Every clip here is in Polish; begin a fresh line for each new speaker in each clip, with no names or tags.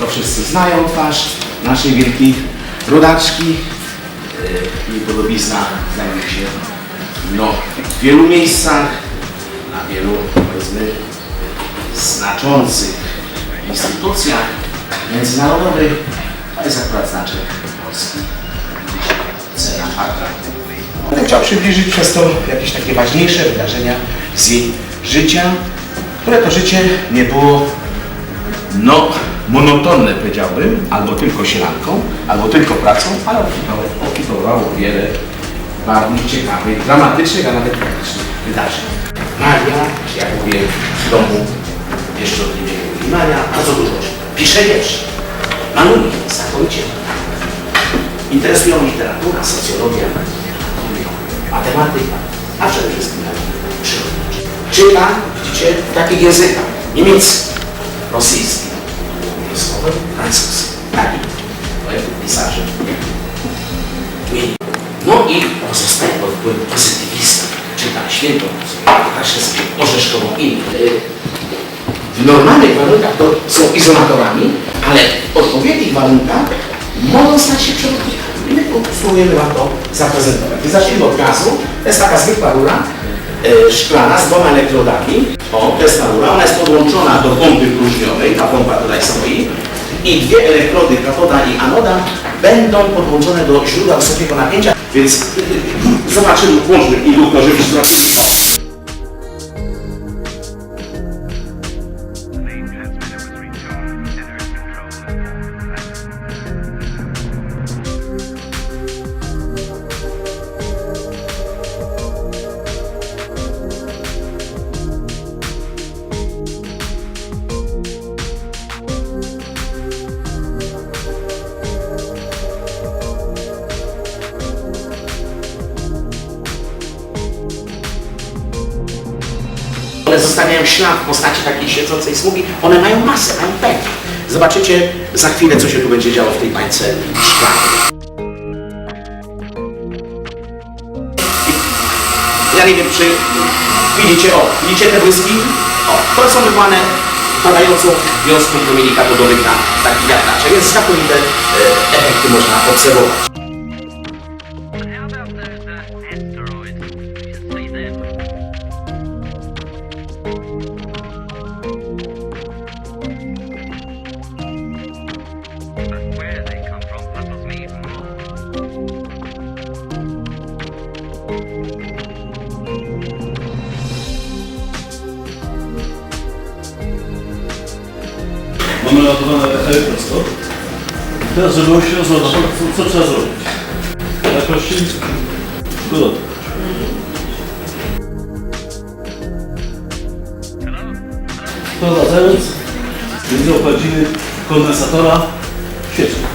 To wszyscy znają twarz naszej wielkiej rodaczki. Jej podobizna znajduje się no, w wielu miejscach, na wielu powiedzmy znaczących instytucjach międzynarodowych. To jest akurat znaczek Polski. Cena. Będę chciał przybliżyć przez to jakieś takie ważniejsze wydarzenia z jej życia, które to życie nie było no, monotonne powiedziałbym, albo tylko sielanką, albo tylko pracą, ale okupywało wiele ważnych, ciekawych, dramatycznych, a nawet tragicznych wydarzeń. Maria, jak mówię, w domu jeszcze od niego mówi Maria, bardzo dużo pisze wiersze, maluje, znakomicie. Interesują literatura, socjologia, matematyka, a przede wszystkim przyrodnicza. Czyta, widzicie, w takich językach niemiecki, rosyjski, Taki. No i pozostaje pod wpływem pozytywista. Czyta świętą, jest orzeszkową i w normalnych warunkach to są izolatorami, ale w odpowiednich warunkach mogą stać się przewodnikami. My spróbujemy Wam to zaprezentować. I zacznijmy od gazu. To jest taka zwykła rura e, szklana z dwoma elektrodami. O, to jest ta rura. Ona jest podłączona do pompy próżniowej. Ta pompa tutaj stoi. I dwie elektrody katoda i anoda będą podłączone do źródła wysokiego napięcia. Więc y, y, zobaczymy, włączmy induktor, żeby sprawdzili. O, One zostawiają ślad w postaci takiej siedzącej smugi. One mają masę, mają pęk. Zobaczycie za chwilę, co się tu będzie działo w tej bańce szklanej. Ja nie wiem, czy widzicie, o, widzicie te błyski? O, to są wywołane padającą wiązką promieni katodowych na taki wiatracze, więc znakomite efekty można obserwować.
Mamy ładowane echery prosto. Teraz, żeby on się rozładował, co, co trzeba zrobić? Jakoś go dotknąć. Wprowadzając między opładziny kondensatora świeczkę.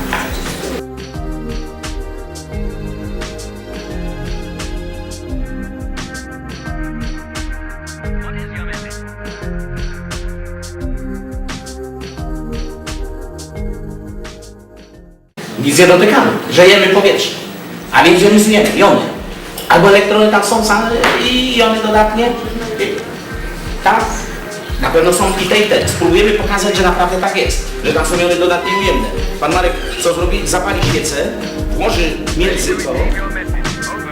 Nic nie dotykamy, grzejemy powietrze, a więc jonizujemy, jony. Albo elektrony tam są same i jony dodatnie. Tak, na pewno są i te i te. Spróbujemy pokazać, że naprawdę tak jest, że tam są jony dodatnie ujemne. Pan Marek co zrobi? Zapali świecę, włoży między to,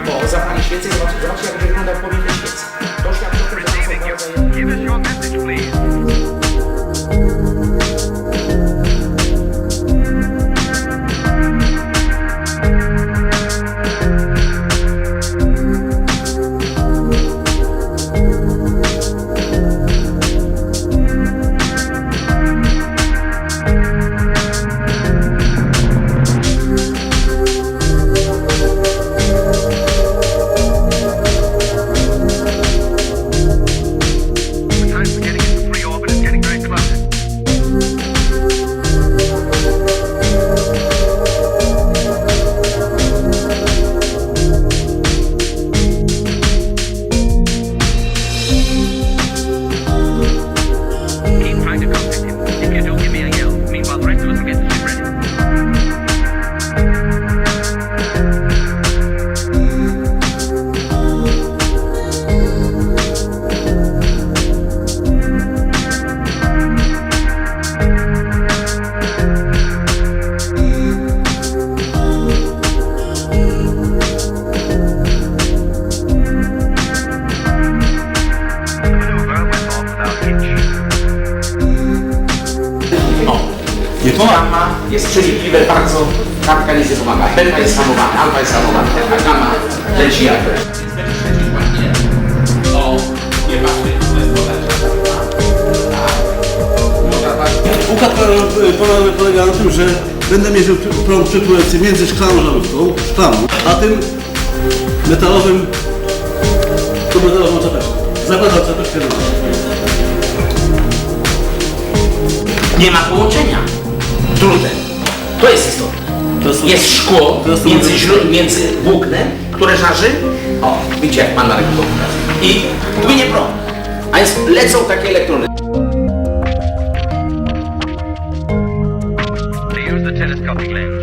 bo zapali świecę i zobaczy, zobaczy jak jest przenikliwe bardzo, kartka nic nie pomaga. Beta jest hamowana, alfa jest hamowana, a gamma leci jak. O,
Układ pole- polega na tym, że będę mierzył prąd przepływający między szklaną żarówką, szklaną, a tym metalowym, tą metalową czapeczką. Zakładam czapeczkę na
Nie ma połączenia. To jest istotne.
To jest-
Jest szkło
to jest-
między, między włóknem, które żarzy. O, widzicie jak pan Marek to pokazuje. I płynie prąd. A więc lecą takie elektrony.
To use the telescopic lens.